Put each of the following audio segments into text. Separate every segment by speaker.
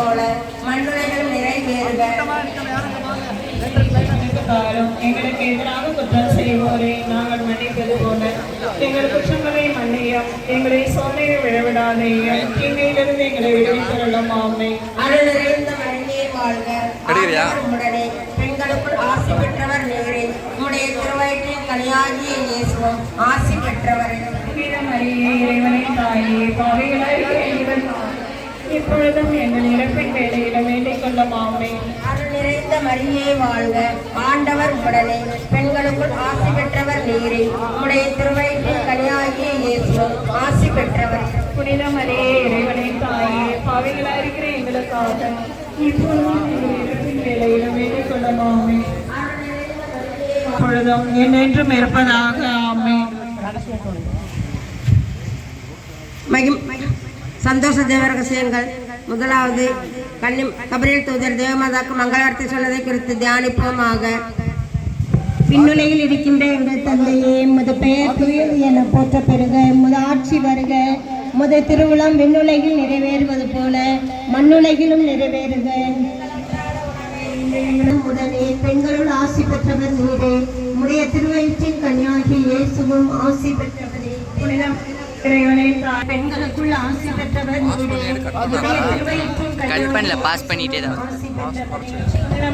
Speaker 1: போல மண்ணுலைகள் நிறைவேறுக.
Speaker 2: எங்களுக்கு எதிராக குற்றம் செய்வோரை நாங்கள் மன்னிப்பது போல. எங்கள் குற்றங்களை மன்னியும் எங்களை சோதனை விழவிடாதையும் தீமையிலிருந்து எங்களை விடுவித்தருளும் ஆமை.
Speaker 1: அருள் நிறைந்த மண்ணியே வாழ்க பெண்களுக்குள் ஆசி பெற்றவர் நீரே. உம்முடைய திருவயிற்றின் கனியாகிய இயேசுவும் ஆசி பெற்றவரே.
Speaker 2: மரியே இறைவனை தாயே பாவிகளாய் எங்கள் இப்பொழுதும் எங்கள் இறப்பின் வேலையில வேண்டிக் கொள்ளும் ஆமை
Speaker 1: அருள் நிறைந்த மரியே வாழ்க. ஆண்டவர் உடனே பெண்களுக்குள் ஆசி பெற்றவர் நீரே. உம்முடைய திருவயிற்றின் கனியாகிய இயேசுவும் ஆசி பெற்றவர்.
Speaker 2: புனித மரியே இறைவனை தாயே பாவிகளாய் இருக்கிற எங்களுக்காக. இப்பொழுதும் எங்கள் இறப்பின் வேலையில வேண்டிக் கொள்ளும் ஆமை இப்பொழுதும் என்றென்றும் இருப்பதாக ஆமை
Speaker 1: மகிம் சந்தோஷ தேவ ரகசியங்கள் முதலாவது கன்னி கபரில் தூதர் தேவமாதாக்கு மங்களார்த்தி சொன்னதை குறித்து தியானிப்போமாக.
Speaker 3: விண்ணுலகில் இருக்கின்ற எங்கள் தந்தையே முத பெயர் துயது என போற்ற பெறுக முத ஆட்சி வருக. முத திருவிழம் விண்ணுலகில் நிறைவேறுவது போல மண்ணுலகிலும் நிறைவேறுக. முதலே பெண்களுள் ஆசி பெற்றவர் நீரே. உடைய திருவயிற்றின் கன்னியாகி இயேசுவும் ஆசி பெற்றவரே.
Speaker 2: புனிதம்
Speaker 3: பெண்களுக்குள் ஆசி பெற்றவர் நீரே
Speaker 4: பாஸ் பண்ணிட்டே தான்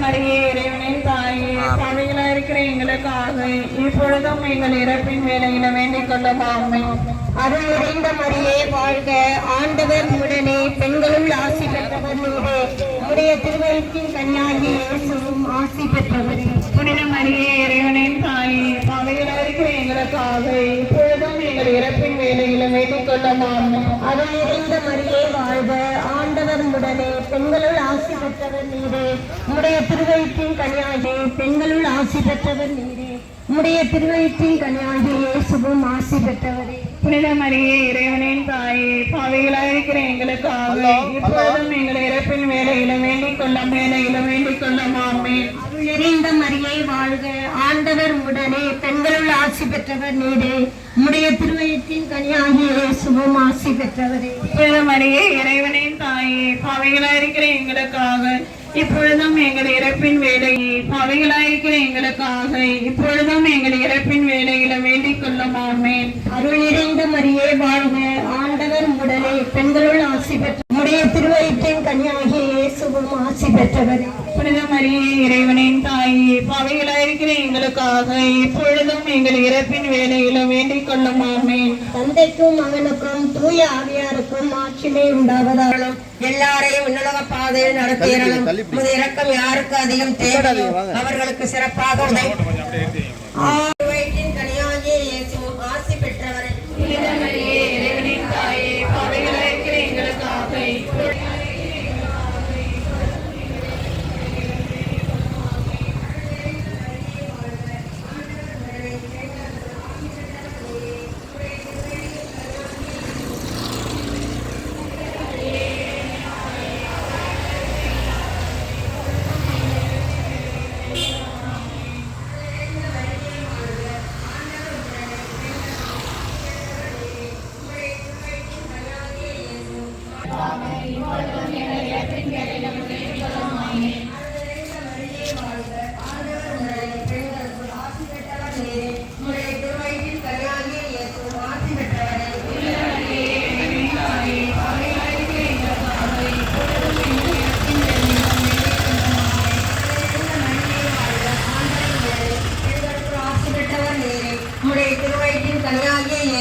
Speaker 3: ஆசி
Speaker 2: தாயே பாவிகளாய் இருக்கிற எங்களுக்காக இப்பொழுதும் எங்கள் இறப்பின் வேலையில வேண்டிக் கொள்ளும் ஆமை
Speaker 3: அருள் நிறைந்த மரியே வாழ்க ஆண்டவர் உடனே பெண்களுள் ஆசி பெற்றவர் நீரே உடைய திருவயிற்றின் கன்னியாகி இயேசுவும் ஆசி பெற்றவர்
Speaker 2: புனித மரியே இறைவனின் தாயே பாவிகளாய் இருக்கிற எங்களுக்காக இப்பொழுதும் இறப்பின் வேலையிலும் வேண்டிக் கொள்ளும் ஆமை
Speaker 3: அருள் மரியே வாழ்க. ஆண்டவர் உடனே பெண்களுள் ஆசி பெற்றவர் நீரே. உடைய திருவயிற்றின் கன்னியாகி பெண்களுள் ஆசி பெற்றவர் நீரே. உடைய திருவயிற்றின் கன்னியாகி இயேசுவும் ஆசி பெற்றவரே.
Speaker 2: புனித மரியே இறைவனின் தாயே பாவிகளாய் இருக்கிற எங்களுக்காக இப்பொழுதும் எங்கள் இறப்பின் வேலையில வேண்டிக் கொள்ளும் வேலையில வேண்டிக் கொள்ளும் ஆமை
Speaker 3: நிறைந்த மரியே வாழ்க. ஆண்டவர் உடனே பெண்களுள் ஆசி பெற்றவர் நீரே. உடைய திருவயிற்றின் கனியாகி இயேசுவும் ஆசி பெற்றவரே.
Speaker 2: புனித மரியே இறைவனின் தாயே இருக்கிற எங்களுக்காக இப்பொழுதும் எங்கள் இறப்பின் வேலையை பாவிகளாய் இருக்கிற எங்களுக்காக இப்பொழுதும் எங்கள் இறப்பின் வேலையில வேண்டிக் கொள்ளும் ஆமேன்.
Speaker 3: அருள் நிறைந்த மரியே வாழ்க. ஆண்டவர் உடனே பெண்களுள் ஆசி பெற்ற உடைய திருவயிற்றின் கனியாகி இயேசுவும் ஆசி பெற்றவரே.
Speaker 2: புனித மரியே இறைவனின் தாயே பாவிகளாய் இருக்கிற எங்களுக்காக இப்பொழுதும் எங்கள் இறப்பின் வேலையில வேண்டிக் கொள்ளும் ஆமேன்.
Speaker 3: தந்தைக்கும் மகனுக்கும் தூய ஆவியாருக்கும் ஆட்சிமை உண்டாவதாக.
Speaker 1: எல்லாரையும் உன்னலக பாதையில் நடத்தியறலும் உமது இரக்கம் யாருக்கு அதிகம் தேவையோ அவர்களுக்கு சிறப்பாக உதவி.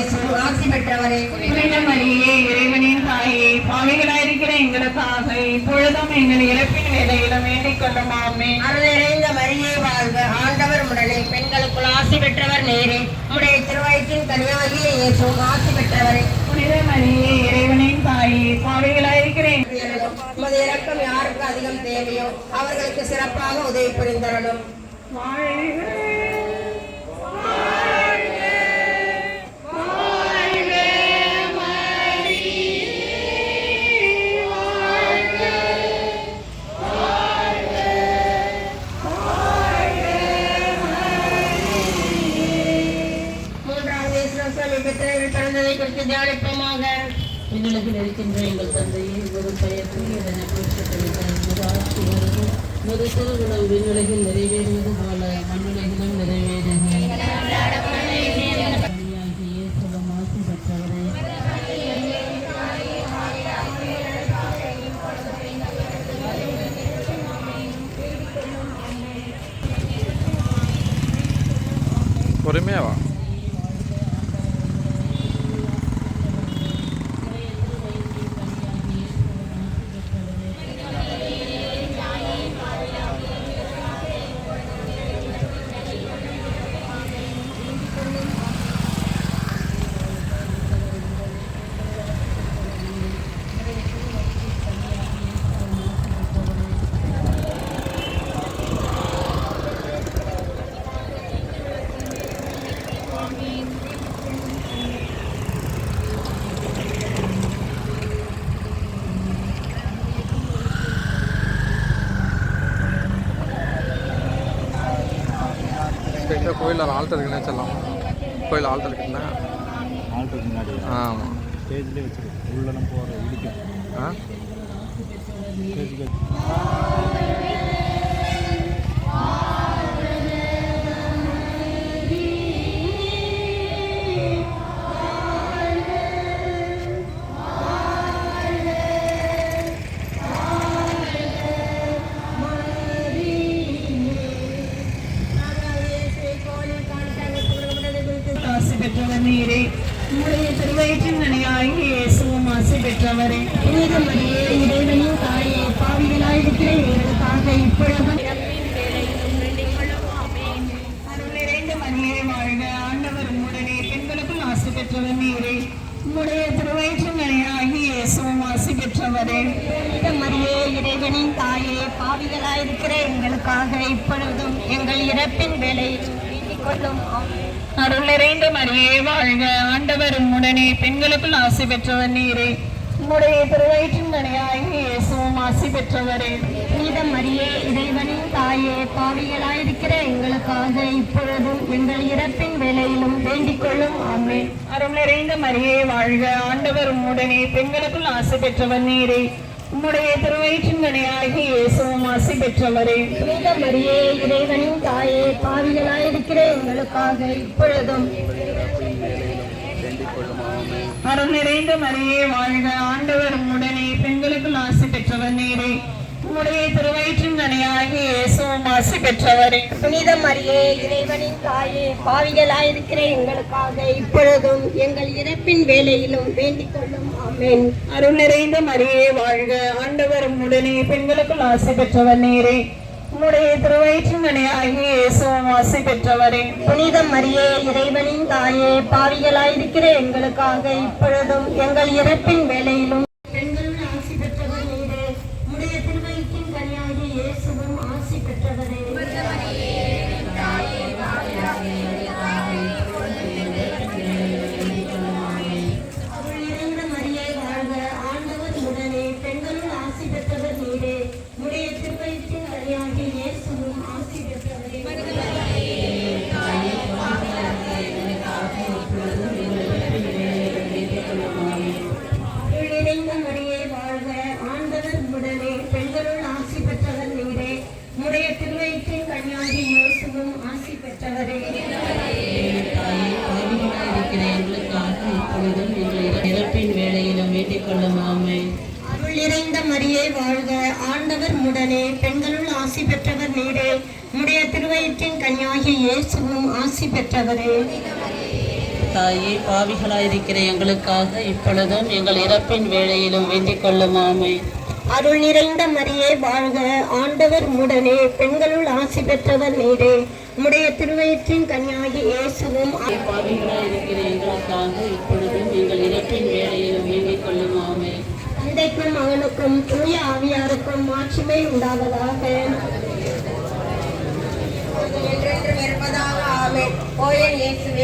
Speaker 1: ஆசி பெற்றவரே.
Speaker 2: மரியே இறைவனின் தாயே பாவிகளாய் இருக்கிற எங்களுக்காக இப்பொழுதும் எங்கள் இறப்பின் வேலையில வேண்டிக் கொள்ளும். ஆமேன்.
Speaker 1: அருள் நிறைந்த மரியே வாழ்க. ஆண்டவர் உடனே பெண்களுக்குள் ஆசி பெற்றவர் நீரே. உம்முடைய திருவயிற்றின் கனியாகிய இயேசுவும் ஆசி பெற்றவரே.
Speaker 2: புனித மரியே இறைவனின் தாயே பாவிகளாய் இருக்கிற
Speaker 1: உமது இரக்கம் யாருக்கு அதிகம் தேவையோ அவர்களுக்கு சிறப்பாக உதவி புரிந்தரணும் மூன்றாவது நடந்ததை குறித்து தியானிப்போமாக
Speaker 5: விண்ணுலகில் இருக்கின்ற எங்கள் தந்தையை ஒரு பெயர் ஒரு போற்றப்படும் உமது திருவிழம் விண்ணுலகில் நிறைவேறுவது போல மண்ணுலகிலும் நிறைவேறுக பொறுமையாவா சுகம் ஆசி பெற்றவரே
Speaker 4: பொறுமையா வா ஸ்ட்ரைட்டாக கோயிலில் ஆல்டர் இருக்குன்னு சொல்லலாம் கோயில் ஆல்டர் இருக்குன்னா
Speaker 6: ஆல்ட்டுக்கு முன்னாடி.
Speaker 4: ஆமாம்
Speaker 6: ஸ்டேஜ்லேயே வச்சிருக்கோம். உள்ளெல்லாம் போகிற இடிக்கும்.
Speaker 4: ஆ?
Speaker 6: ஸ்டேஜுக்கு
Speaker 2: பெற்றவரே.
Speaker 3: புனித மரியே இறைவனின் தாயே பாவிகளாயிருக்கிற எங்களுக்காக இப்பொழுதும்
Speaker 2: அருள் நிறைந்த வாழ்க ஆண்டவர் உம்முடனே பெண்களுக்குள் ஆசி பெற்றவர் நீரே. உம்முடைய திருவயிற்றின் கனியாகி இயேசுவும் ஆசி பெற்றவரே.
Speaker 3: புனித மரியே இறைவனின் தாயே பாவிகளாயிருக்கிற எங்களுக்காக இப்பொழுதும் எங்கள் இறப்பின் வேலையில் வேண்டிக் கொள்ளும் ஆமென்.
Speaker 2: அருள் நிறைந்த மரியே வாழ்க. ஆண்டவரும் உடனே பெண்களுக்குள் ஆசை பெற்றவர் நீரே. உம்முடைய திருவயிற்றின் கனியாகி இயேசுவும் ஆசி பெற்றவரே.
Speaker 3: மீதம் மரியே இறைவனின் தாயே பாவிகளாயிருக்கிற எங்களுக்காக இப்பொழுதும் எங்கள் இறப்பின் வேலையிலும் வேண்டிக் கொள்ளும். ஆமே
Speaker 2: அருள் நிறைந்த மரியே வாழ்க. ஆண்டவர் உம்முடனே பெண்களுக்குள் ஆசை பெற்றவர் நீரே. உம்முடைய திருவயிற்றின் கனியாகி இயேசுவும் ஆசி பெற்றவரே.
Speaker 3: புனித மரியே இறைவனின் தாயே பாவிகளாயிருக்கிற எங்களுக்காக இப்பொழுதும்
Speaker 2: அருள் நிறைந்த மரியே வாழ்க ஆண்டவர் உம்முடனே. பெண்களுக்குள் ஆசி பெற்றவர் நீரே. உம்முடைய திருவயிற்றின் கனியாகி இயேசுவும் ஆசி பெற்றவரே.
Speaker 3: புனித மரியே இறைவனின் தாயே பாவிகளாயிருக்கிற எங்களுக்காக இப்பொழுதும் எங்கள் இறப்பின் வேலையிலும் வேண்டிக் கொள்ளும். ஆமென்.
Speaker 2: அருள் நிறைந்த மரியே வாழ்க ஆண்டவர் உம்முடனே. பெண்களுக்குள் ஆசி பெற்றவர் நீரே. உம்முடைய திருவயிற்றின் கனியாகி பெற்றவரே.
Speaker 3: புனித மரியே இறைவனின் தாயே பாவிகளாயிருக்கிற எங்களுக்காக இப்பொழுதும் எங்கள் இறப்பின் வேலையிலும் ஆண்டவர் உடனே பெண்களுள் ஆசி பெற்றவர் நீரே உடைய திருவயிற்றின் கன்னியாகி இயேசுவும் ஆசி பெற்றவரே.
Speaker 5: தாயே பாவிகளாயிருக்கிற எங்களுக்காக இப்பொழுதும் எங்கள் இறப்பின் வேளையிலும் வேண்டிக் கொள்ளும் ஆமென்
Speaker 3: அருள் நிறைந்த மரியே வாழ்க. ஆண்டவர் உடனே பெண்களுள் ஆசி பெற்றவர் நீரே உடைய திருவயிற்றின் கன்னியாகி இயேசுவும்
Speaker 5: பாவிகளாயிருக்கிற எங்களுக்காக இப்பொழுதும்
Speaker 3: மகனுக்கும் தூய ஆவியாருக்கும் மாட்சிமை உண்டாவதாக.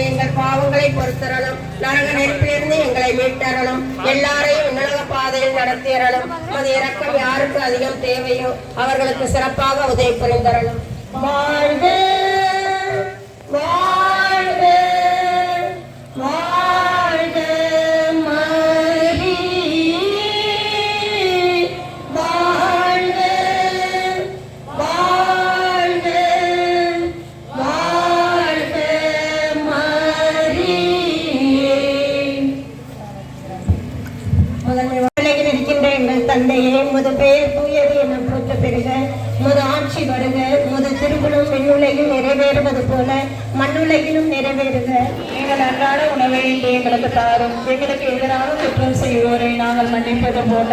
Speaker 1: எங்கள் பாவங்களை பொறுத்தரணும். நரக நெருப்பிலிருந்து எங்களை மீட்டரணும். எல்லாரையும் உன்னலக பாதையில் நடத்தியறணும் அது இறக்கம் யாருக்கு அதிகம் தேவையோ அவர்களுக்கு சிறப்பாக உதவி
Speaker 3: வாழ்க.
Speaker 2: அன்றாட உணவை இன்று எங்களுக்கு தாரும். எங்களுக்கு எதிராக குற்றம் செய்வோரை நாங்கள் மன்னிப்பது போல.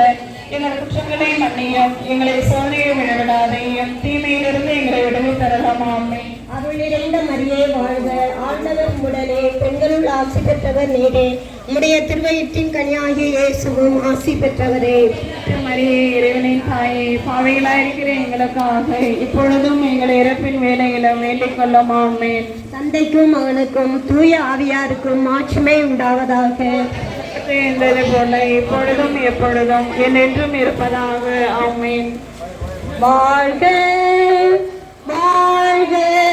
Speaker 2: எங்கள் குற்றங்களை மன்னியும். எங்களை சோதனையை விடவிடாதையும் தீமையிலிருந்து எங்களை விடுவி தரலாம். ஆமே
Speaker 3: அருள் நிறைந்த மரியே வாழ்க. ஆண்டவர் உடனே பெண்களுள் ஆசி பெற்றவர் நீரே. உம்முடைய திருவயிற்றின் கனியாகிய இயேசுவும் ஆசி பெற்றவரே.
Speaker 2: மரியே இறைவனின் தாயே பாவைகளாயிருக்கிற எங்களுக்காக இப்பொழுதும் எங்கள் இறப்பின் வேலையிலும் வேண்டிக் கொள்ளும் ஆமேன்.
Speaker 3: தந்தைக்கும் மகனுக்கும் தூய ஆவியாருக்கும் மாட்சிமை உண்டாவதாக.
Speaker 2: இருந்தது போல எப்பொழுதும் எப்பொழுதும் என்றென்றும் இருப்பதாக. ஆமீன்.
Speaker 3: வாழ்க வாழ்க.